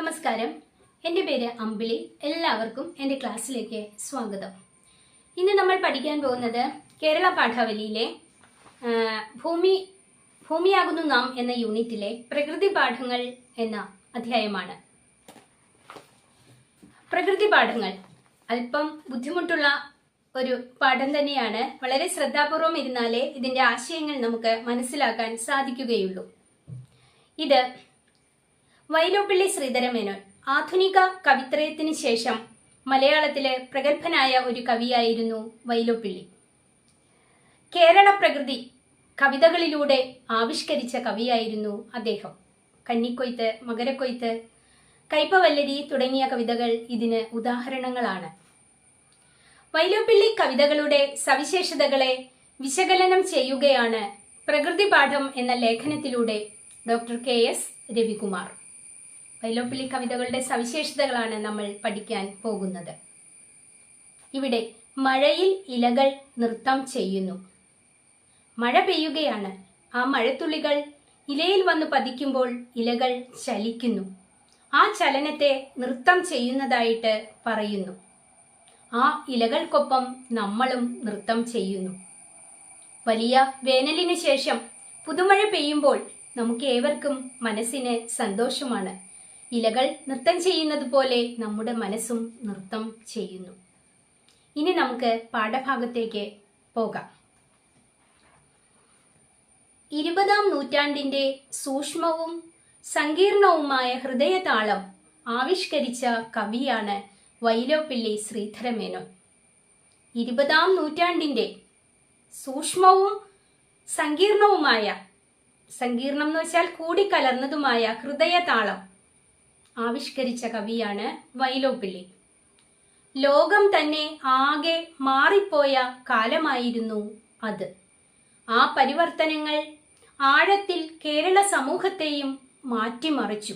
നമസ്കാരം. എന്റെ പേര് അമ്പിളി. എല്ലാവർക്കും എന്റെ ക്ലാസ്സിലേക്ക് സ്വാഗതം. ഇന്ന് നമ്മൾ പഠിക്കാൻ പോകുന്നത് കേരള പാഠാവലിയിലെ ഭൂമി ഭൂമിയാകുന്നു നാം എന്ന യൂണിറ്റിലെ പ്രകൃതി പാഠങ്ങൾ എന്ന അധ്യായമാണ്. പ്രകൃതി പാഠങ്ങൾ അല്പം ബുദ്ധിമുട്ടുള്ള ഒരു പാഠം തന്നെയാണ്. വളരെ ശ്രദ്ധാപൂർവം ഇരുന്നാലേ ഇതിന്റെ ആശയങ്ങൾ നമുക്ക് മനസ്സിലാക്കാൻ സാധിക്കുകയുള്ളൂ. ഇത് വൈലോപ്പിള്ളി ശ്രീധരമേനോൻ ആധുനിക കവിത്രയത്തിന് ശേഷം മലയാളത്തിലെ പ്രഗത്ഭനായ ഒരു കവിയായിരുന്നു വൈലോപ്പിള്ളി. കേരള പ്രകൃതി കവിതകളിലൂടെ ആവിഷ്കരിച്ച കവിയായിരുന്നു അദ്ദേഹം. കന്നിക്കൊയ്ത്ത് മകരക്കൊയ്ത്ത് കൈപ്പവല്ലരി തുടങ്ങിയ കവിതകൾ ഇതിന് ഉദാഹരണങ്ങളാണ്. വൈലോപ്പിള്ളി കവിതകളുടെ സവിശേഷതകളെ വിശകലനം ചെയ്യുകയാണ് പ്രകൃതി പാഠം എന്ന ലേഖനത്തിലൂടെ doctor K S Ravikumar. Vyloppilli കവിതകളുടെ സവിശേഷതകളാണ് നമ്മൾ പഠിക്കാൻ പോകുന്നത്. ഇവിടെ മഴയിൽ ഇലകൾ നൃത്തം ചെയ്യുന്നു. മഴ പെയ്യുകയാണ്. ആ മഴത്തുള്ളികൾ ഇലയിൽ വന്ന് പതിക്കുമ്പോൾ ഇലകൾ ചലിക്കുന്നു. ആ ചലനത്തെ നൃത്തം ചെയ്യുന്നതായിട്ട് പറയുന്നു. ആ ഇലകൾക്കൊപ്പം നമ്മളും നൃത്തം ചെയ്യുന്നു. വലിയ വേനലിന് ശേഷം പുതുമഴ പെയ്യുമ്പോൾ നമുക്ക് ഏവർക്കും മനസ്സിന് സന്തോഷമാണ്. ഇലകൾ നൃത്തം ചെയ്യുന്നത് പോലെ നമ്മുടെ മനസ്സും നൃത്തം ചെയ്യുന്നു. ഇനി നമുക്ക് പാഠഭാഗത്തേക്ക് പോകാം. ഇരുപതാം നൂറ്റാണ്ടിന്റെ സൂക്ഷ്മവും സങ്കീർണവുമായ ഹൃദയതാളം ആവിഷ്കരിച്ച കവിയാണ് വൈലോപ്പിള്ളി ശ്രീധരമേനോൻ. ഇരുപതാം നൂറ്റാണ്ടിന്റെ സൂക്ഷ്മവും സങ്കീർണവുമായ സങ്കീർണം എന്ന് വെച്ചാൽ കൂടിക്കലർന്നതുമായ ഹൃദയതാളം ആവിഷ്കരിച്ച കവിയാണ് വൈലോപ്പിള്ളി. ലോകം തന്നെ ആകെ മാറിപ്പോയ കാലമായിരുന്നു അത്. ആ പരിവർത്തനങ്ങൾ ആഴത്തിൽ കേരള സമൂഹത്തെയും മാറ്റിമറിച്ചു.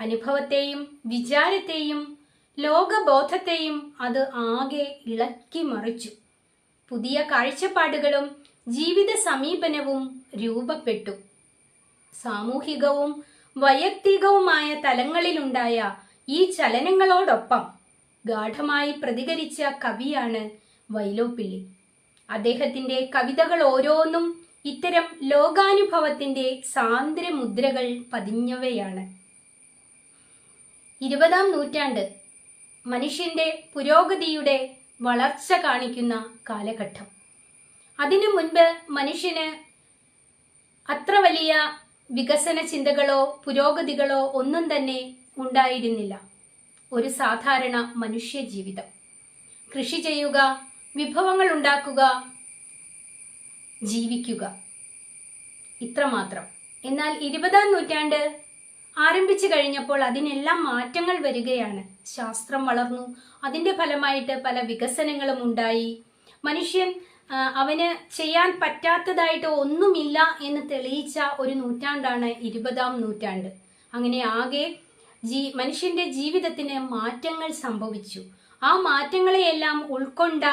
അനുഭവത്തെയും വിചാരത്തെയും ലോകബോധത്തെയും അത് ആകെ ഇളക്കി മറിച്ചു. പുതിയ കാഴ്ചപ്പാടുകളും ജീവിത സമീപനവും രൂപപ്പെട്ടു. സാമൂഹികവും വൈയക്തികവുമായ തലങ്ങളിലുണ്ടായ ഈ ചലനങ്ങളോടൊപ്പം ഗാഠമായി പ്രതികരിച്ച കവിയാണ് വൈലോപ്പിള്ളി അദ്ദേഹത്തിന്റെ കവിതകൾ ഓരോന്നും ഇത്തരം ലോകാനുഭവത്തിന്റെ സാന്ദ്ര മുദ്രകൾ പതിഞ്ഞവയാണ്. ഇരുപതാം നൂറ്റാണ്ട് മനുഷ്യന്റെ പുരോഗതിയുടെ വളർച്ച കാണിക്കുന്ന കാലഘട്ടം. അതിനു മുൻപ് മനുഷ്യന് അത്ര വലിയ വികസന ചിന്തകളോ പുരോഗതികളോ ഒന്നും തന്നെ ഉണ്ടായിരുന്നില്ല. ഒരു സാധാരണ മനുഷ്യ ജീവിതം കൃഷി ചെയ്യുക വിഭവങ്ങൾ ഉണ്ടാക്കുക ജീവിക്കുക. ഇത്രമാത്രം. എന്നാൽ ഇരുപതാം നൂറ്റാണ്ട് ആരംഭിച്ചു കഴിഞ്ഞപ്പോൾ അതിനെല്ലാം മാറ്റങ്ങൾ വരികയാണ്. ശാസ്ത്രം വളർന്നു. അതിന്റെ ഫലമായിട്ട് പല വികസനങ്ങളും ഉണ്ടായി. മനുഷ്യൻ അവന് ചെയ്യാൻ പറ്റാത്തതായിട്ട് ഒന്നുമില്ല എന്ന് തെളിയിച്ച ഒരു നൂറ്റാണ്ടാണ് ഇരുപതാം നൂറ്റാണ്ട്. അങ്ങനെ ആകെ ജീ മനുഷ്യന്റെ ജീവിതത്തിന് മാറ്റങ്ങൾ സംഭവിച്ചു. ആ മാറ്റങ്ങളെയെല്ലാം ഉൾക്കൊണ്ട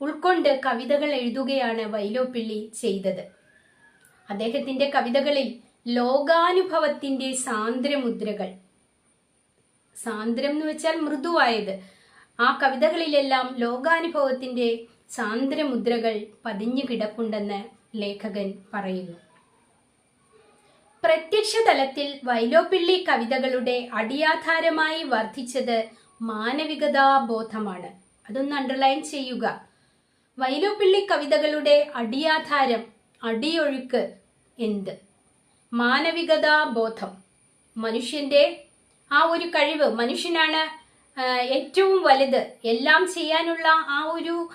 ഉൾക്കൊണ്ട് കവിതകൾ എഴുതുകയാണ് വൈലോപ്പിള്ളി ചെയ്തത്. അദ്ദേഹത്തിന്റെ കവിതകളിൽ ലോകാനുഭവത്തിന്റെ സാന്ദ്രമുദ്രകൾ. സാന്ദ്രം എന്ന് വെച്ചാൽ മൃദുവായത്. ആ കവിതകളിലെല്ലാം ലോകാനുഭവത്തിന്റെ സാന്ദ്രമുദ്രകൾ പതിഞ്ഞു കിടപ്പുണ്ടെന്ന് ലേഖകൻ പറയുന്നു. പ്രത്യക്ഷ തലത്തിൽ വൈലോപ്പിള്ളി കവിതകളുടെ അടിയാധാരമായി വർദ്ധിച്ചത് മാനവികതാബോധമാണ്. അതൊന്ന് അണ്ടർലൈൻ ചെയ്യുക. വൈലോപ്പിള്ളി കവിതകളുടെ അടിയാധാരം അടിയൊഴുക്ക് എന്ത്? മാനവികതാ ബോധം മനുഷ്യന്റെ ആ ഒരു കഴിവ് മനുഷ്യനാണ് ഏറ്റവും വലുത്. എല്ലാം ചെയ്യാനുള്ള ആ ഒരു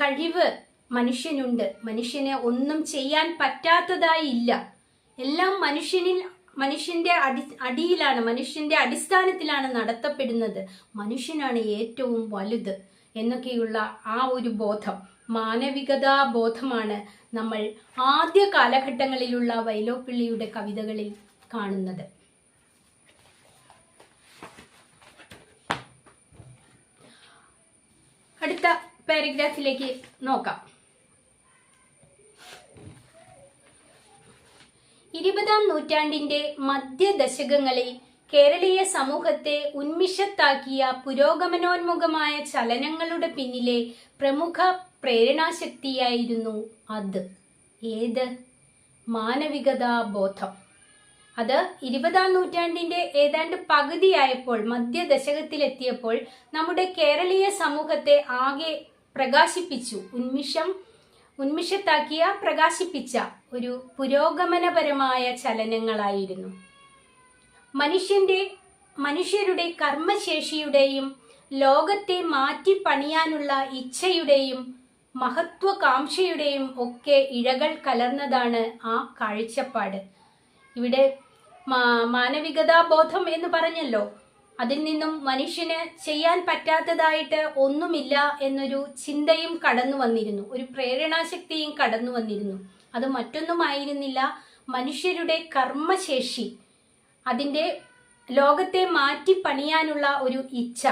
കഴിവ് മനുഷ്യനുണ്ട്. മനുഷ്യന് ഒന്നും ചെയ്യാൻ പറ്റാത്തതായി ഇല്ല. എല്ലാം മനുഷ്യനിൽ മനുഷ്യന്റെ അടി അടിയിലാണ് മനുഷ്യന്റെ അടിസ്ഥാനത്തിലാണ് നടത്തപ്പെടുന്നത്. മനുഷ്യനാണ് ഏറ്റവും വലുത് എന്നൊക്കെയുള്ള ആ ഒരു ബോധം. മാനവികതാ ബോധമാണ് നമ്മൾ ആദ്യ കാലഘട്ടങ്ങളിലുള്ള വൈലോപ്പിള്ളിയുടെ കവിതകളിൽ കാണുന്നത്. അടുത്ത പാരഗ്രാഫിലേക്ക് നോക്കാം. ഇരുപതാം നൂറ്റാണ്ടിന്റെ മധ്യദശകങ്ങളിൽ കേരളീയ സമൂഹത്തെ ഉന്മിഷത്താക്കിയ പുരോഗമനോന്മുഖമായ ചലനങ്ങളുടെ പിന്നിലെ പ്രമുഖ പ്രേരണാശക്തിയായിരുന്നു അത്. ഏത്? മാനവികതാ ബോധം അത് ഇരുപതാം നൂറ്റാണ്ടിന്റെ ഏതാണ്ട് പകുതിയായപ്പോൾ മധ്യദശകത്തിലെത്തിയപ്പോൾ നമ്മുടെ കേരളീയ സമൂഹത്തെ ആകെ പ്രകാശിപ്പിച്ചു ഉന്മിഷം ഉന്മിഷത്താക്കിയ പ്രകാശിപ്പിച്ച ഒരു പുരോഗമനപരമായ ചലനങ്ങളായിരുന്നു. മനുഷ്യന്റെ മനുഷ്യരുടെ കർമ്മശേഷിയുടെയും ലോകത്തെ മാറ്റി പണിയാനുള്ള ഇച്ഛയുടെയും മഹത്വകാംക്ഷയുടെയും ഒക്കെ ഇഴകൾ കലർന്നതാണ് ആ കാഴ്ചപ്പാട്. ഇവിടെ മാനവികതാ ബോധം എന്ന് പറഞ്ഞല്ലോ. അതിൽ നിന്നും മനുഷ്യന് ചെയ്യാൻ പറ്റാത്തതായിട്ട് ഒന്നുമില്ല എന്നൊരു ചിന്തയും കടന്നു വന്നിരുന്നു. ഒരു പ്രേരണാശക്തിയും കടന്നു വന്നിരുന്നു. അത് മറ്റൊന്നുമായിരുന്നില്ല. മനുഷ്യരുടെ കർമ്മശേഷി. അതിന്റെ ലോകത്തെ മാറ്റി പണിയാനുള്ള ഒരു ഇച്ഛ.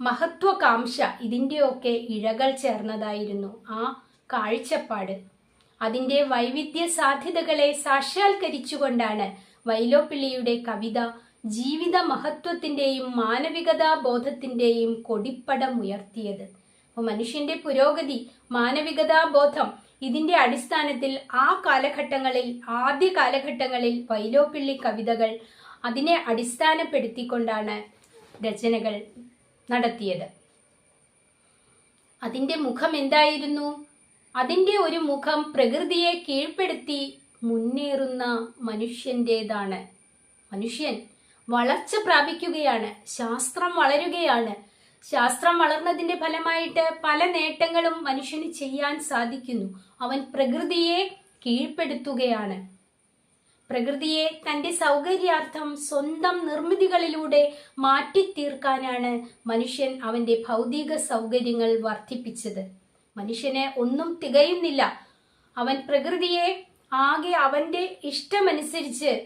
മഹത്വകാംക്ഷ. ഇതിന്റെയൊക്കെ ഇഴകൾ ചേർന്നതായിരുന്നു ആ കാഴ്ചപ്പാട്. അതിന്റെ വൈവിധ്യ സാധ്യതകളെ സാക്ഷാത്കരിച്ചുകൊണ്ടാണ് വൈലോപ്പിള്ളിയുടെ കവിത ജീവിത മഹത്വത്തിന്റെയും മാനവികതാ ബോധത്തിന്റെയും കൊടിപ്പടം ഉയർത്തിയത് അപ്പോൾ മനുഷ്യന്റെ പുരോഗതി മാനവികതാ ബോധം ഇതിന്റെ അടിസ്ഥാനത്തിൽ ആ കാലഘട്ടങ്ങളിൽ ആദ്യ കാലഘട്ടങ്ങളിൽ വൈലോപ്പിള്ളി കവിതകൾ അതിനെ അടിസ്ഥാനപ്പെടുത്തിക്കൊണ്ടാണ് രചനകൾ നടത്തിയത്. അതിന്റെ മുഖം എന്തായിരുന്നു? അതിന്റെ ഒരു മുഖം പ്രകൃതിയെ കീഴ്പ്പെടുത്തി മുന്നേറുന്ന മനുഷ്യന്റെതാണ് മനുഷ്യൻ വളർച്ച പ്രാപിക്കുകയാണ് ശാസ്ത്രം വളരുകയാണ്. ശാസ്ത്രം വളർന്നതിന്റെ ഫലമായിട്ട് പല നേട്ടങ്ങളും മനുഷ്യന് ചെയ്യാൻ സാധിക്കുന്നു. അവൻ പ്രകൃതിയെ കീഴ്പ്പെടുത്തുകയാണ്. പ്രകൃതിയെ തന്റെ സൗകര്യാർത്ഥം സ്വന്തം നിർമ്മിതികളിലൂടെ മാറ്റിത്തീർക്കാനാണ് മനുഷ്യൻ അവന്റെ ഭൗതിക സൗകര്യങ്ങൾ വർദ്ധിപ്പിച്ചത്. മനുഷ്യന് ഒന്നും തികയുന്നില്ല. അവൻ പ്രകൃതിയെ ആകെ അവന്റെ ഇഷ്ടമനുസരിച്ച്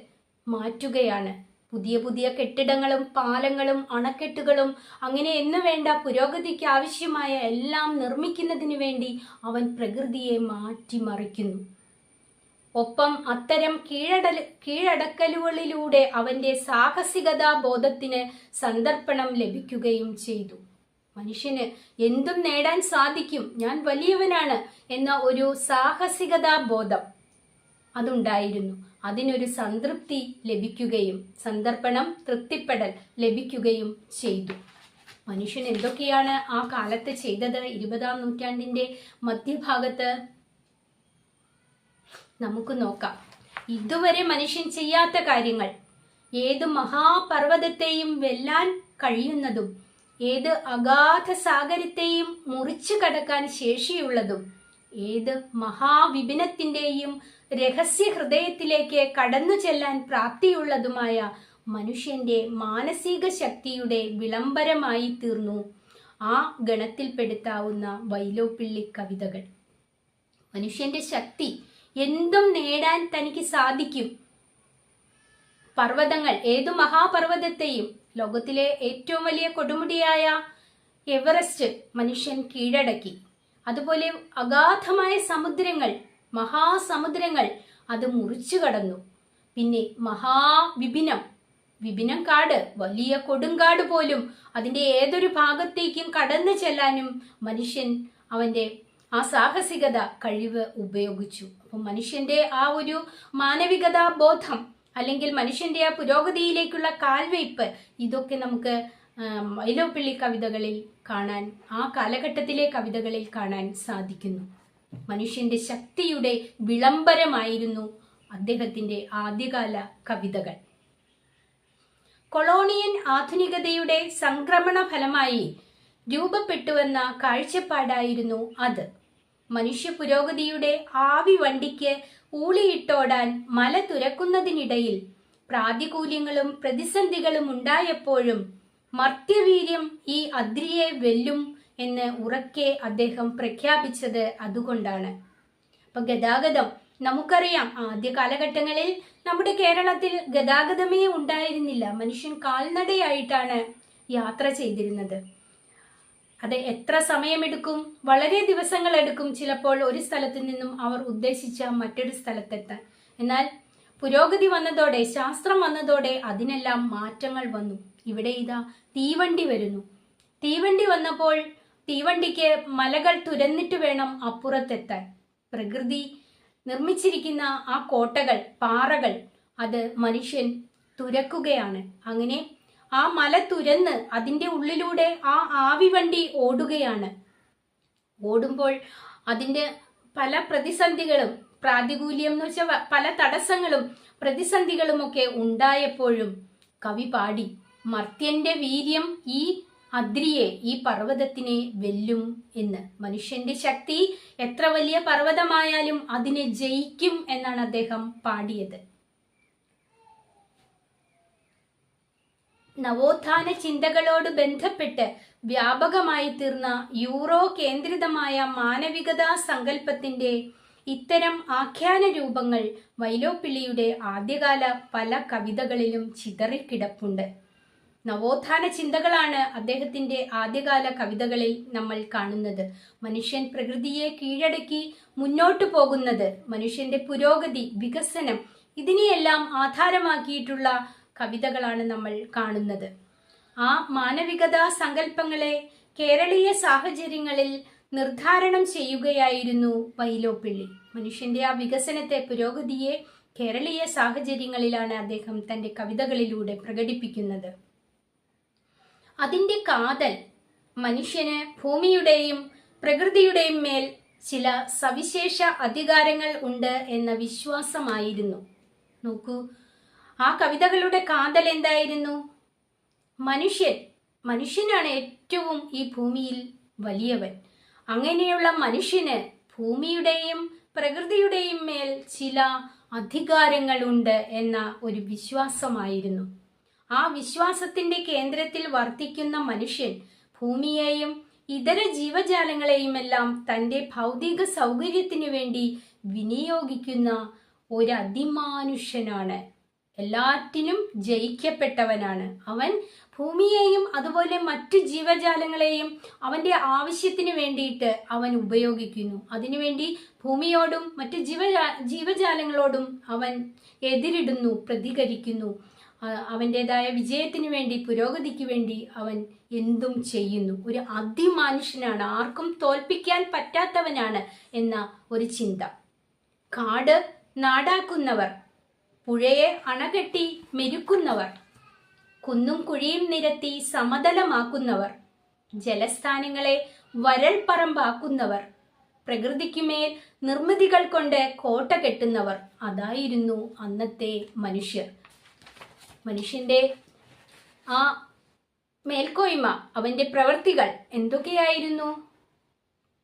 മാറ്റുകയാണ്. പുതിയ പുതിയ കെട്ടിടങ്ങളും പാലങ്ങളും അണക്കെട്ടുകളും അങ്ങനെ എന്ന് വേണ്ട പുരോഗതിക്ക് ആവശ്യമായ എല്ലാം നിർമ്മിക്കുന്നതിന് വേണ്ടി അവൻ പ്രകൃതിയെ മാറ്റിമറിക്കുന്നു. ഒപ്പം അത്തരം കീഴടൽ കീഴടക്കലുകളിലൂടെ അവന്റെ സാഹസികതാ ബോധത്തിന് സന്ദർപ്പണം ലഭിക്കുകയും ചെയ്തു. മനുഷ്യന് എന്തും നേടാൻ സാധിക്കും ഞാൻ വലിയവനാണ് എന്ന ഒരു സാഹസികതാ ബോധം. അതുണ്ടായിരുന്നു. അതിനൊരു സംതൃപ്തി ലഭിക്കുകയും സന്ദർപ്പണം തൃപ്തിപ്പെടൽ ലഭിക്കുകയും ചെയ്തു. മനുഷ്യൻ എന്തൊക്കെയാണ് ആ കാലത്ത് ചെയ്തത്? ഇരുപതാം നൂറ്റാണ്ടിന്റെ മധ്യഭാഗത്ത് നമുക്ക് നോക്കാം. ഇതുവരെ മനുഷ്യൻ ചെയ്യാത്ത കാര്യങ്ങൾ ഏത് മഹാപർവതത്തെയും വെല്ലാൻ കഴിയുന്നതും ഏത് അഗാധ സാഗരത്തെയും മുറിച്ചു കടക്കാൻ ശേഷിയുള്ളതും ഏത് മഹാവിപിനത്തിന്റെയും രഹസ്യ ഹൃദയത്തിലേക്ക് കടന്നു ചെല്ലാൻ പ്രാപ്തിയുള്ളതുമായ മനുഷ്യന്റെ മാനസിക ശക്തിയുടെ വിളംബരമായി തീർന്നു. ആ ഗണത്തിൽപ്പെടുത്താവുന്ന വൈലോപ്പിള്ളി കവിതകൾ. മനുഷ്യന്റെ ശക്തി എന്തും നേടാൻ തനിക്ക് സാധിക്കും. പർവതങ്ങൾ ഏതു മഹാപർവതത്തെയും ലോകത്തിലെ ഏറ്റവും വലിയ കൊടുമുടിയായ എവറസ്റ്റ് മനുഷ്യൻ കീഴടക്കി. അതുപോലെ അഗാധമായ സമുദ്രങ്ങൾ മഹാസമുദ്രങ്ങൾ അത് മുറിച്ചു കടന്നു. പിന്നെ മഹാവിപിനം വിപിനം കാട് വലിയ കൊടുങ്കാട് പോലും അതിന്റെ ഏതൊരു ഭാഗത്തേക്കും കടന്നു ചെല്ലാനും മനുഷ്യൻ അവന്റെ ആ സാഹസികത കഴിവ് ഉപയോഗിച്ചു. അപ്പം മനുഷ്യന്റെ ആ ഒരു മാനവികതാ ബോധം അല്ലെങ്കിൽ മനുഷ്യന്റെ ആ പുരോഗതിയിലേക്കുള്ള കാൽവയ്പ് ഇതൊക്കെ നമുക്ക് മൈലോപ്പിള്ളി കവിതകളിൽ കാണാൻ ആ കാലഘട്ടത്തിലെ കവിതകളിൽ കാണാൻ സാധിക്കുന്നു. മനുഷ്യന്റെ ശക്തിയുടെ വിളംബരമായിരുന്നു അദ്ദേഹത്തിന്റെ ആദ്യകാല കവിതകൾ. കൊളോണിയൻ ആധുനികതയുടെ സംക്രമണ ഫലമായി രൂപപ്പെട്ടുവെന്ന കാഴ്ചപ്പാടായിരുന്നു അത്. മനുഷ്യ പുരോഗതിയുടെ ആവി വണ്ടിക്ക് ഊളിയിട്ടോടാൻ മല തുരക്കുന്നതിനിടയിൽ പ്രാതികൂല്യങ്ങളും പ്രതിസന്ധികളും ഉണ്ടായപ്പോഴും മർത്യവീര്യം ഈ അദ്രിയെ വെല്ലും എന്ന് ഉറക്കെ അദ്ദേഹം പ്രഖ്യാപിച്ചത് അതുകൊണ്ടാണ്. അപ്പൊ ഗതാഗതം നമുക്കറിയാം ആദ്യ കാലഘട്ടങ്ങളിൽ നമ്മുടെ കേരളത്തിൽ ഗതാഗതമേ ഉണ്ടായിരുന്നില്ല. മനുഷ്യൻ കാൽനടയായിട്ടാണ് യാത്ര ചെയ്തിരുന്നത്. അത് എത്ര സമയമെടുക്കും വളരെ ദിവസങ്ങൾ എടുക്കും ചിലപ്പോൾ ഒരു സ്ഥലത്ത് നിന്നും അവർ ഉദ്ദേശിച്ച മറ്റൊരു സ്ഥലത്തെത്താൻ. എന്നാൽ പുരോഗതി വന്നതോടെ ശാസ്ത്രം വന്നതോടെ അതിനെല്ലാം മാറ്റങ്ങൾ വന്നു. ഇവിടെ ഇതാ തീവണ്ടി വരുന്നു. തീവണ്ടി വന്നപ്പോൾ തീവണ്ടിക്ക് മലകൾ തുരന്നിട്ട് വേണം അപ്പുറത്തെത്താൻ. പ്രകൃതി നിർമ്മിച്ചിരിക്കുന്ന ആ കോട്ടകൾ പാറകൾ അത് മനുഷ്യൻ തുരക്കുകയാണ്. അങ്ങനെ ആ മല തുരന്ന് അതിന്റെ ഉള്ളിലൂടെ ആ ആവി വണ്ടി ഓടുകയാണ്. ഓടുമ്പോൾ അതിന്റെ പല പ്രതിസന്ധികളും പ്രാതികൂല്യം എന്ന് വെച്ചാൽ പല തടസ്സങ്ങളും പ്രതിസന്ധികളുമൊക്കെ ഉണ്ടായപ്പോഴും കവി പാടി മർത്യന്റെ വീര്യം ഈ അദ്രിയെ ഈ പർവതത്തിനെ വെല്ലും എന്ന്. മനുഷ്യന്റെ ശക്തി എത്ര വലിയ പർവതമായാലും അതിനെ ജയിക്കും എന്നാണ് അദ്ദേഹം പാടിയത്. നവോത്ഥാന ചിന്തകളോട് ബന്ധപ്പെട്ട് വ്യാപകമായി തീർന്ന യൂറോ കേന്ദ്രിതമായ മാനവികതാ സങ്കല്പത്തിന്റെ ഇത്തരം ആഖ്യാന രൂപങ്ങൾ വൈലോപ്പിള്ളിയുടെ ആദ്യകാല പല കവിതകളിലും ചിതറിക്കിടപ്പുണ്ട്. നവോത്ഥാന ചിന്തകളാണ് അദ്ദേഹത്തിന്റെ ആദ്യകാല കവിതകളിൽ നമ്മൾ കാണുന്നത്. മനുഷ്യൻ പ്രകൃതിയെ കീഴടക്കി മുന്നോട്ടു പോകുന്നത് മനുഷ്യന്റെ പുരോഗതി വികസനം ഇതിനെയെല്ലാം ആധാരമാക്കിയിട്ടുള്ള കവിതകളാണ് നമ്മൾ കാണുന്നത്. ആ മാനവികതാ സങ്കല്പങ്ങളെ കേരളീയ സാഹചര്യങ്ങളിൽ നിർദ്ധാരണം ചെയ്യുകയായിരുന്നു വൈലോപ്പിള്ളി. മനുഷ്യന്റെ ആ വികസനത്തെ പുരോഗതിയെ കേരളീയ സാഹചര്യങ്ങളിലാണ് അദ്ദേഹം തന്റെ കവിതകളിലൂടെ പ്രകടിപ്പിക്കുന്നത്. അതിന്റെ കാതൽ മനുഷ്യന് ഭൂമിയുടെയും പ്രകൃതിയുടെയും മേൽ ചില സവിശേഷ അധികാരങ്ങൾ ഉണ്ട് എന്ന വിശ്വാസമായിരുന്നു. നോക്കൂ ആ കവിതകളുടെ കാതൽ എന്തായിരുന്നു? മനുഷ്യൻ മനുഷ്യനാണ് ഏറ്റവും ഈ ഭൂമിയിൽ വലിയവൻ. അങ്ങനെയുള്ള മനുഷ്യന് ഭൂമിയുടെയും പ്രകൃതിയുടെയും മേൽ ചില അധികാരങ്ങളുണ്ട് എന്ന ഒരു വിശ്വാസമായിരുന്നു. ആ വിശ്വാസത്തിന്റെ കേന്ദ്രത്തിൽ വർത്തിക്കുന്ന മനുഷ്യൻ ഭൂമിയെയും ഇതര ജീവജാലങ്ങളെയുമെല്ലാം തന്റെ ഭൗതിക സൗകര്യത്തിനു വേണ്ടി വിനിയോഗിക്കുന്ന ഒരു എല്ലാറ്റിനും ജയിക്കപ്പെട്ടവനാണ്. അവൻ ഭൂമിയെയും അതുപോലെ മറ്റു ജീവജാലങ്ങളെയും അവന്റെ ആവശ്യത്തിന് വേണ്ടിയിട്ട് അവൻ ഉപയോഗിക്കുന്നു. അതിനുവേണ്ടി ഭൂമിയോടും മറ്റു ജീവജാ ജീവജാലങ്ങളോടും അവൻ എതിരിടുന്നു പ്രതികരിക്കുന്നു. അവന്റെതായ വിജയത്തിന് വേണ്ടി പുരോഗതിക്ക് വേണ്ടി അവൻ എന്തും ചെയ്യുന്നു. ഒരു അതിമാനുഷ്യനാണ്. ആർക്കും തോൽപ്പിക്കാൻ പറ്റാത്തവനാണ് എന്ന ഒരു ചിന്ത. കാട് നാടാക്കുന്നവർ പുഴയെ അണകെട്ടി മെരുക്കുന്നവർ കുന്നും കുഴിയും നിരത്തി സമതലമാക്കുന്നവർ ജലസ്ഥാനങ്ങളെ വരൾപ്പറമ്പാക്കുന്നവർ പ്രകൃതിക്കുമേൽ നിർമ്മിതികൾ കൊണ്ട് കോട്ട കെട്ടുന്നവർ അതായിരുന്നു അന്നത്തെ മനുഷ്യർ. മനുഷ്യന്റെ ആ മേൽക്കോയ്മ അവന്റെ പ്രവൃത്തികൾ എന്തൊക്കെയായിരുന്നു?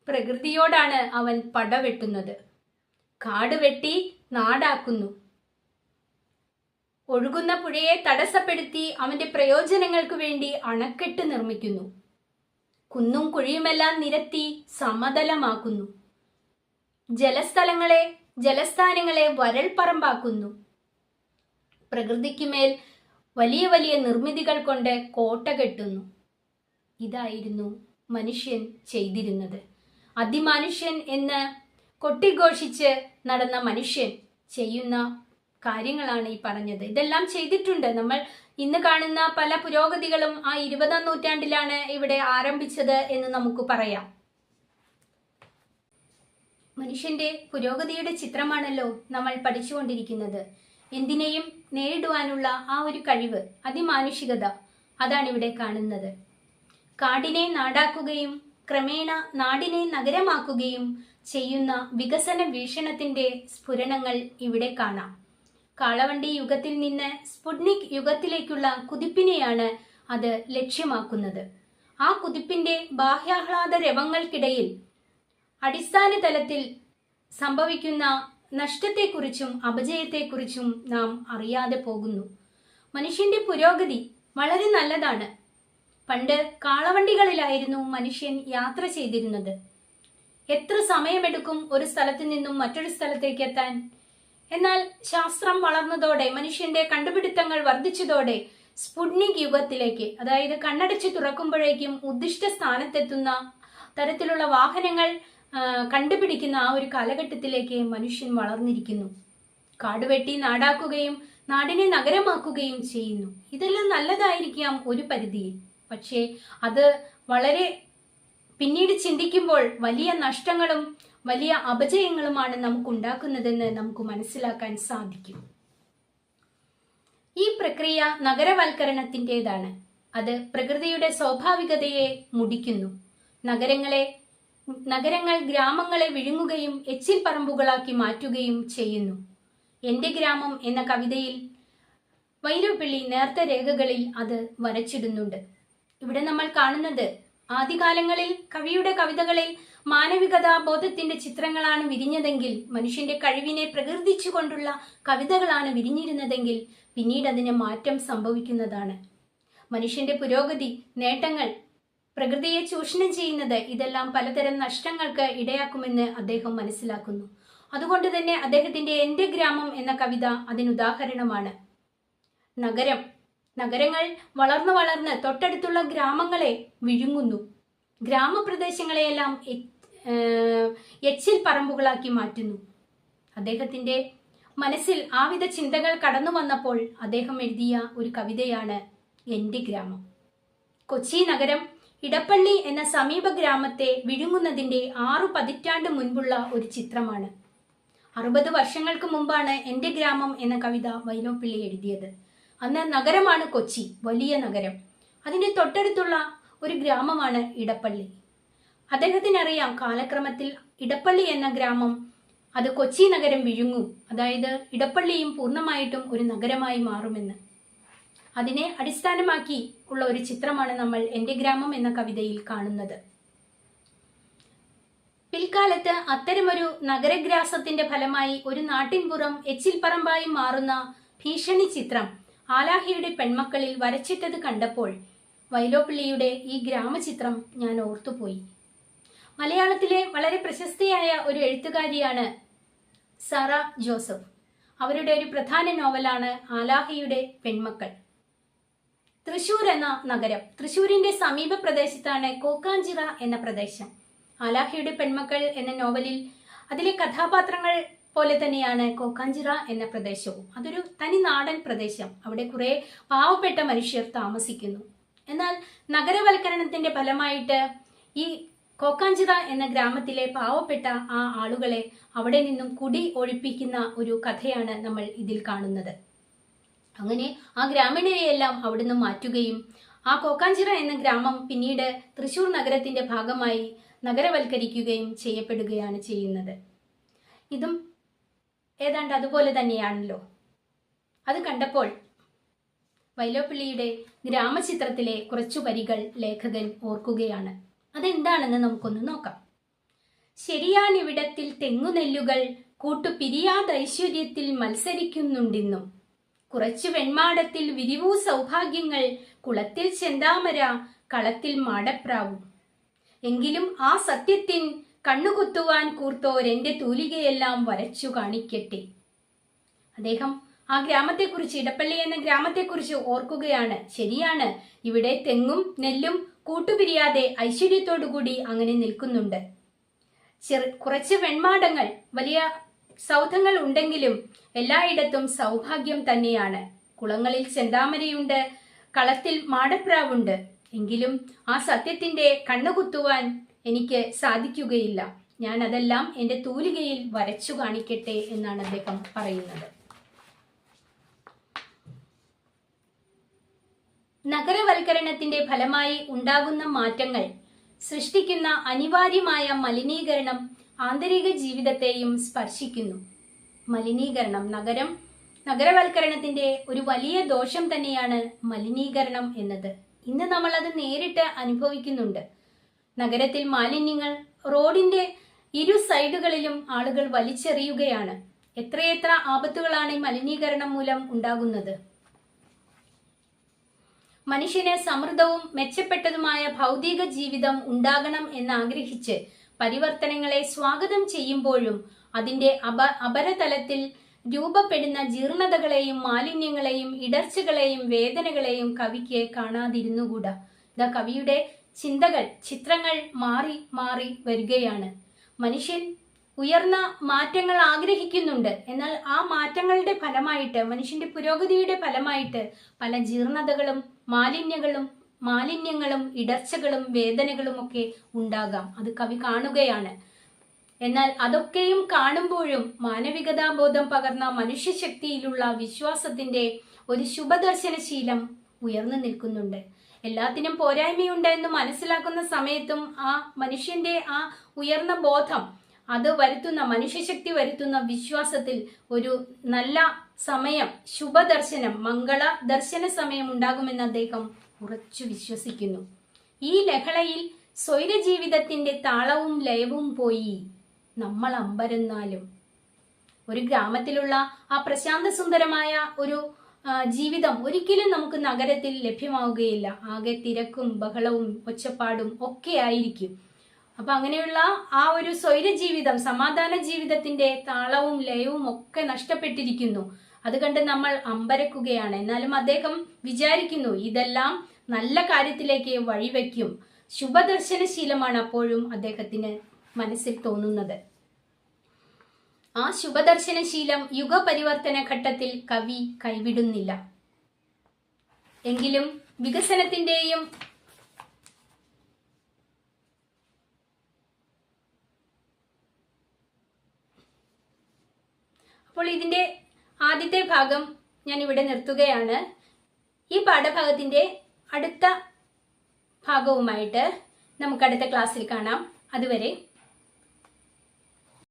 പ്രകൃതിയോടാണ് അവൻ പട വെട്ടുന്നത്. കാട് വെട്ടി നാടാക്കുന്നു. ഒഴുകുന്ന പുഴയെ തടസ്സപ്പെടുത്തി അവന്റെ പ്രയോജനങ്ങൾക്ക് വേണ്ടി അണക്കെട്ട് നിർമ്മിക്കുന്നു. കുന്നും കുഴിയുമെല്ലാം നിരത്തി സമതലമാക്കുന്നു. ജലസ്ഥലങ്ങളെ ജലസ്ഥാനങ്ങളെ വരൾപ്പറമ്പാക്കുന്നു. പ്രകൃതിക്കുമേൽ വലിയ വലിയ നിർമ്മിതികൾ കൊണ്ട് കോട്ട കെട്ടുന്നു. ഇതായിരുന്നു മനുഷ്യൻ ചെയ്തിരുന്നത്. അതിമനുഷ്യൻ എന്ന് കൊട്ടിഘോഷിച്ച് നടന്ന മനുഷ്യൻ ചെയ്യുന്ന കാര്യങ്ങളാണ് ഈ പറഞ്ഞത്. ഇതെല്ലാം ചെയ്തിട്ടുണ്ട്. നമ്മൾ ഇന്ന് കാണുന്ന പല പുരോഗതികളും ആ ഇരുപതാം നൂറ്റാണ്ടിലാണ് ഇവിടെ ആരംഭിച്ചത് എന്ന് നമുക്ക് പറയാം. മനുഷ്യന്റെ പുരോഗതിയുടെ ചിത്രമാണല്ലോ നമ്മൾ പഠിച്ചുകൊണ്ടിരിക്കുന്നത്. എന്തിനേയും നേരിടുവാനുള്ള ആ ഒരു കഴിവ് അതിമാനുഷികത അതാണ് ഇവിടെ കാണുന്നത്. കാടിനെ നാടാക്കുകയും ക്രമേണ നാടിനെ നഗരമാക്കുകയും ചെയ്യുന്ന വികസന വീക്ഷണത്തിന്റെ സ്ഫുരണങ്ങൾ ഇവിടെ കാണാം. കാളവണ്ടി യുഗത്തിൽ നിന്ന് സ്പുട്നിക് യുഗത്തിലേക്കുള്ള കുതിപ്പിനെയാണ് അത് ലക്ഷ്യമാക്കുന്നത്. ആ കുതിപ്പിന്റെ ബാഹ്യാഹ്ലാദ രവങ്ങൾക്കിടയിൽ അടിസ്ഥാന തലത്തിൽ സംഭവിക്കുന്ന നഷ്ടത്തെക്കുറിച്ചും അപജയത്തെക്കുറിച്ചും നാം അറിയാതെ പോകുന്നു. മനുഷ്യന്റെ പുരോഗതി വളരെ നല്ലതാണ്. പണ്ട് കാളവണ്ടികളിലായിരുന്നു മനുഷ്യൻ യാത്ര ചെയ്തിരുന്നത്. എത്ര സമയമെടുക്കും ഒരു സ്ഥലത്ത് നിന്നും മറ്റൊരു സ്ഥലത്തേക്ക് എത്താൻ? എന്നാൽ ശാസ്ത്രം വളർന്നതോടെ മനുഷ്യന്റെ കണ്ടുപിടുത്തങ്ങൾ വർദ്ധിച്ചതോടെ സ്പുട്നിക് യുഗത്തിലേക്ക് അതായത് കണ്ണടച്ച് തുറക്കുമ്പോഴേക്കും ഉദ്ദിഷ്ട സ്ഥാനത്തെത്തുന്ന തരത്തിലുള്ള വാഹനങ്ങൾ കണ്ടുപിടിക്കുന്ന ആ ഒരു കാലഘട്ടത്തിലേക്ക് മനുഷ്യൻ വളർന്നിരിക്കുന്നു. കാടുവെട്ടി നാടാക്കുകയും നാടിനെ നഗരമാക്കുകയും ചെയ്യുന്നു. ഇതെല്ലാം നല്ലതായിരിക്കാം ഒരു പരിധിയിൽ. പക്ഷേ അത് വളരെ പിന്നീട് ചിന്തിക്കുമ്പോൾ വലിയ നഷ്ടങ്ങളും വലിയ അപജയങ്ങളുമാണ് നമുക്ക് ഉണ്ടാക്കുന്നതെന്ന് നമുക്ക് മനസ്സിലാക്കാൻ സാധിക്കും. ഈ പ്രക്രിയ നഗരവൽക്കരണത്തിന്റെതാണ്. അത് പ്രകൃതിയുടെ സ്വാഭാവികതയെ മുടിക്കുന്നു. നഗരങ്ങളെ നഗരങ്ങൾ ഗ്രാമങ്ങളെ വിഴുങ്ങുകയും എച്ചിൽ പറമ്പുകളാക്കി മാറ്റുകയും ചെയ്യുന്നു. എന്റെ ഗ്രാമം എന്ന കവിതയിൽ വൈരപ്പിള്ളി നേർത്ത രേഖകളിൽ അത് വരച്ചിടുന്നുണ്ട്. ഇവിടെ നമ്മൾ കാണുന്നത് ആദ്യകാലങ്ങളിൽ കവിയുടെ കവിതകളിൽ മാനവികതാ ബോധത്തിന്റെ ചിത്രങ്ങളാണ് വിരിഞ്ഞതെങ്കിൽ മനുഷ്യന്റെ കഴിവിനെ പ്രകീർത്തിച്ചുകൊണ്ടുള്ള കവിതകളാണ് വിരിഞ്ഞിരുന്നതെങ്കിൽ പിന്നീട് അതിന് മാറ്റം സംഭവിക്കുന്നതാണ്. മനുഷ്യന്റെ പുരോഗതി നേട്ടങ്ങൾ പ്രകൃതിയെ ചൂഷണം ചെയ്യുന്നത് ഇതെല്ലാം പലതരം നഷ്ടങ്ങൾക്ക് ഇടയാക്കുമെന്ന് അദ്ദേഹം മനസ്സിലാക്കുന്നു. അതുകൊണ്ട് തന്നെ അദ്ദേഹത്തിന്റെ എന്റെ ഗ്രാമം എന്ന കവിത അതിനുദാഹരണമാണ്. നഗരം. നഗരങ്ങൾ വളർന്നു വളർന്ന് തൊട്ടടുത്തുള്ള ഗ്രാമങ്ങളെ വിഴുങ്ങുന്നു. ഗ്രാമപ്രദേശങ്ങളെയെല്ലാം എച്ചിൽ പറമ്പുകളാക്കി മാറ്റുന്നു. അദ്ദേഹത്തിന്റെ മനസ്സിൽ ആവിധ ചിന്തകൾ കടന്നു വന്നപ്പോൾ അദ്ദേഹം എഴുതിയ ഒരു കവിതയാണ് എന്റെ ഗ്രാമം. കൊച്ചി നഗരം ഇടപ്പള്ളി എന്ന സമീപ ഗ്രാമത്തെ വിഴുങ്ങുന്നതിന്റെ ആറു പതിറ്റാണ്ട് മുൻപുള്ള ഒരു ചിത്രമാണ്. അറുപത് വർഷങ്ങൾക്ക് മുമ്പാണ് എന്റെ ഗ്രാമം എന്ന കവിത വൈലോപ്പിള്ളി എഴുതിയത്. അന്ന് നഗരമാണ് കൊച്ചി വലിയ നഗരം. അതിന്റെ തൊട്ടടുത്തുള്ള ഒരു ഗ്രാമമാണ് ഇടപ്പള്ളി. അദ്ദേഹത്തിനറിയാം കാലക്രമത്തിൽ ഇടപ്പള്ളി എന്ന ഗ്രാമം അത് കൊച്ചി നഗരം വിഴുങ്ങും. അതായത് ഇടപ്പള്ളിയും പൂർണമായിട്ടും ഒരു നഗരമായി മാറുമെന്ന്. അതിനെ അടിസ്ഥാനമാക്കി ഉള്ള ഒരു ചിത്രമാണ് നമ്മൾ എന്റെ ഗ്രാമം എന്ന കവിതയിൽ കാണുന്നത്. പിൽക്കാലത്ത് അത്തരമൊരു നഗരഗ്രാസത്തിന്റെ ഫലമായി ഒരു നാട്ടിൻപുറം എച്ചിൽപ്പറമ്പായി മാറുന്ന ഭീഷണി ചിത്രം ആലാഹിയുടെ പെൺമക്കളിൽ വരച്ചിട്ടത് കണ്ടപ്പോൾ വൈലോപ്പിള്ളിയുടെ ഈ ഗ്രാമചിത്രം ഞാൻ ഓർത്തുപോയി. മലയാളത്തിലെ വളരെ പ്രശസ്തയായ ഒരു എഴുത്തുകാരിയാണ് സാറ ജോസഫ്. അവരുടെ ഒരു പ്രധാന നോവലാണ് ആലാഹിയുടെ പെൺമക്കൾ. തൃശൂർ എന്ന നഗരം. തൃശൂരിന്റെ സമീപ പ്രദേശത്താണ് കോക്കാഞ്ചിറ എന്ന പ്രദേശം. ആലാഹിയുടെ പെൺമക്കൾ എന്ന നോവലിൽ അതിലെ കഥാപാത്രങ്ങൾ പോലെ തന്നെയാണ് കോക്കാഞ്ചിറ എന്ന പ്രദേശവും. അതൊരു തനി നാടൻ പ്രദേശം. അവിടെ കുറെ പാവപ്പെട്ട മനുഷ്യർ താമസിക്കുന്നു. എന്നാൽ നഗരവൽക്കരണത്തിന്റെ ഫലമായിട്ട് ഈ കോക്കാഞ്ചിറ എന്ന ഗ്രാമത്തിലെ പാവപ്പെട്ട ആ ആളുകളെ അവിടെ നിന്നും കുടി ഒഴിപ്പിക്കുന്ന ഒരു കഥയാണ് നമ്മൾ ഇതിൽ കാണുന്നത്. അങ്ങനെ ആ ഗ്രാമീണരെയെല്ലാം അവിടുന്ന് മാറ്റുകയും ആ കോക്കാഞ്ചിറ എന്ന ഗ്രാമം പിന്നീട് തൃശൂർ നഗരത്തിന്റെ ഭാഗമായി നഗരവൽക്കരിക്കുകയും ചെയ്യപ്പെടുകയാണ് ചെയ്യുന്നത്. ഇതും ഏതാണ്ട് അതുപോലെ തന്നെയാണല്ലോ. അത് കണ്ടപ്പോൾ വൈലോപ്പിള്ളിയുടെ ഗ്രാമചിത്രത്തിലെ കുറച്ചു വരികൾ ലേഖകൻ ഓർക്കുകയാണ്. അതെന്താണെന്ന് നമുക്കൊന്ന് നോക്കാം. ശരിയാണിവിടത്തിൽ തെങ്ങുനെല്ലുകൾ കൂട്ടുപിരിയാതൈശ്വര്യത്തിൽ മത്സരിക്കുന്നുണ്ടെന്നും കുറച്ചു വെൺമാടത്തിൽ വിരിവൂ സൗഭാഗ്യങ്ങൾ കുളത്തിൽ ചെന്താമര കളത്തിൽ മാടപ്രാവും. എങ്കിലും ആ സത്യത്തിൻ കണ്ണുകുത്തുവാൻ കൂർത്തോരെന്റെ തൂലികയെല്ലാം വരച്ചു കാണിക്കട്ടെ. അദ്ദേഹം ആ ഗ്രാമത്തെക്കുറിച്ച് ഇടപ്പള്ളി എന്ന ഗ്രാമത്തെക്കുറിച്ച് ഓർക്കുകയാണ്. ശരിയാണ് ഇവിടെ തെങ്ങും നെല്ലും കൂട്ടുപിരിയാതെ ഐശ്വര്യത്തോടുകൂടി അങ്ങനെ നിൽക്കുന്നുണ്ട്. ചെറു കുറച്ച് വെൺമാടങ്ങൾ വലിയ സൗധങ്ങൾ ഉണ്ടെങ്കിലും എല്ലായിടത്തും സൗഭാഗ്യം തന്നെയാണ്. കുളങ്ങളിൽ ചെന്താമരയുണ്ട് കളത്തിൽ മാടപ്രാവുണ്ട്. എങ്കിലും ആ സത്യത്തിന്റെ കണ്ണുകുത്തുവാൻ എനിക്ക് സാധിക്കുകയില്ല. ഞാൻ അതെല്ലാം എന്റെ തൂലികയിൽ വരച്ചു കാണിക്കട്ടെ എന്നാണ് അദ്ദേഹം പറയുന്നത്. നഗരവൽക്കരണത്തിന്റെ ഫലമായി ഉണ്ടാകുന്ന മാറ്റങ്ങൾ സൃഷ്ടിക്കുന്ന അനിവാര്യമായ മലിനീകരണം ആന്തരിക ജീവിതത്തെയും സ്പർശിക്കുന്നു. മലിനീകരണം. നഗരം നഗരവൽക്കരണത്തിന്റെ ഒരു വലിയ ദോഷം തന്നെയാണ് മലിനീകരണം എന്നത്. ഇന്ന് നമ്മൾ അത് നേരിട്ട് അനുഭവിക്കുന്നുണ്ട്. നഗരത്തിൽ മാലിന്യങ്ങൾ റോഡിന്റെ ഇരു സൈഡുകളിലും ആളുകൾ വലിച്ചെറിയുകയാണ്. എത്രയെത്ര ആപത്തുകളാണ് ഈ മലിനീകരണം മൂലം ഉണ്ടാകുന്നത്? മനുഷ്യന് സമൃദ്ധവും മെച്ചപ്പെട്ടതുമായ ഭൗതിക ജീവിതം ഉണ്ടാകണം എന്നാഗ്രഹിച്ച് പരിവർത്തനങ്ങളെ സ്വാഗതം ചെയ്യുമ്പോഴും അതിന്റെ അപ അപരതലത്തിൽ രൂപപ്പെടുന്ന ജീർണതകളെയും മാലിന്യങ്ങളെയും ഇടർച്ചകളെയും വേദനകളെയും കവിക്ക് കാണാതിരുന്നുകൂടാ. ഇതാ കവിയുടെ ചിന്തകൾ ചിത്രങ്ങൾ മാറി മാറി വരികയാണ്. മനുഷ്യൻ ഉയർന്ന മാറ്റങ്ങൾ ആഗ്രഹിക്കുന്നുണ്ട്. എന്നാൽ ആ മാറ്റങ്ങളുടെ ഫലമായിട്ട് മനുഷ്യന്റെ പുരോഗതിയുടെ ഫലമായിട്ട് പല ജീർണതകളും മാലിന്യങ്ങളും മാലിന്യങ്ങളും ഇടർച്ചകളും വേദനകളും ഒക്കെ ഉണ്ടാകാം. അത് കവി കാണുകയാണ്. എന്നാൽ അതൊക്കെയും കാണുമ്പോഴും മാനവികതാബോധം പകർന്ന മനുഷ്യശക്തിയിലുള്ള വിശ്വാസത്തിന്റെ ഒരു ശുഭദർശനശീലം ഉയർന്നു നിൽക്കുന്നുണ്ട്. എല്ലാത്തിനും പോരായ്മയുണ്ട് എന്ന് മനസ്സിലാക്കുന്ന സമയത്തും ആ മനുഷ്യന്റെ ആ ഉയർന്ന ബോധം അത് വരുത്തുന്ന മനുഷ്യശക്തി വരുത്തുന്ന വിശ്വാസത്തിൽ ഒരു നല്ല സമയം ശുഭദർശനം മംഗള ദർശന സമയം ഉണ്ടാകുമെന്ന് അദ്ദേഹം ഉറച്ചു വിശ്വസിക്കുന്നു. ഈ ലഹളയിൽ സ്വൈര ജീവിതത്തിന്റെ താളവും ലയവും പോയി. നമ്മൾ അമ്പരന്നാലും. ഒരു ഗ്രാമത്തിലുള്ള ആ പ്രശാന്ത സുന്ദരമായ ഒരു ജീവിതം ഒരിക്കലും നമുക്ക് നഗരത്തിൽ ലഭ്യമാവുകയില്ല. ആകെ തിരക്കും ബഹളവും ഒച്ചപ്പാടും ഒക്കെ ആയിരിക്കും. അപ്പൊ അങ്ങനെയുള്ള ആ ഒരു സ്വൈര ജീവിതം സമാധാന ജീവിതത്തിന്റെ താളവും ലയവും ഒക്കെ നഷ്ടപ്പെട്ടിരിക്കുന്നു. അത് കണ്ട് നമ്മൾ അമ്പരക്കുകയാണ്. എന്നാലും അദ്ദേഹം വിചാരിക്കുന്നു ഇതെല്ലാം നല്ല കാര്യത്തിലേക്ക് വഴിവെക്കും. ശുഭദർശനശീലമാണ് അപ്പോഴും അദ്ദേഹത്തിന്. മനസ്സിൽ തോന്നുന്നത്. ആ ശുഭദർശനശീലം യുഗപരിവർത്തന ഘട്ടത്തിൽ കവി കൈവിടുന്നില്ല. എങ്കിലും വികസനത്തിന്റെയും അപ്പോൾ ഇതിന്റെ ആദ്യത്തെ ഭാഗം ഞാൻ ഇവിടെ നിർത്തുകയാണ്. ഈ പാഠഭാഗത്തിന്റെ അടുത്ത ഭാഗവുമായിട്ട് നമുക്ക് അടുത്ത ക്ലാസ്സിൽ കാണാം. അതുവരെ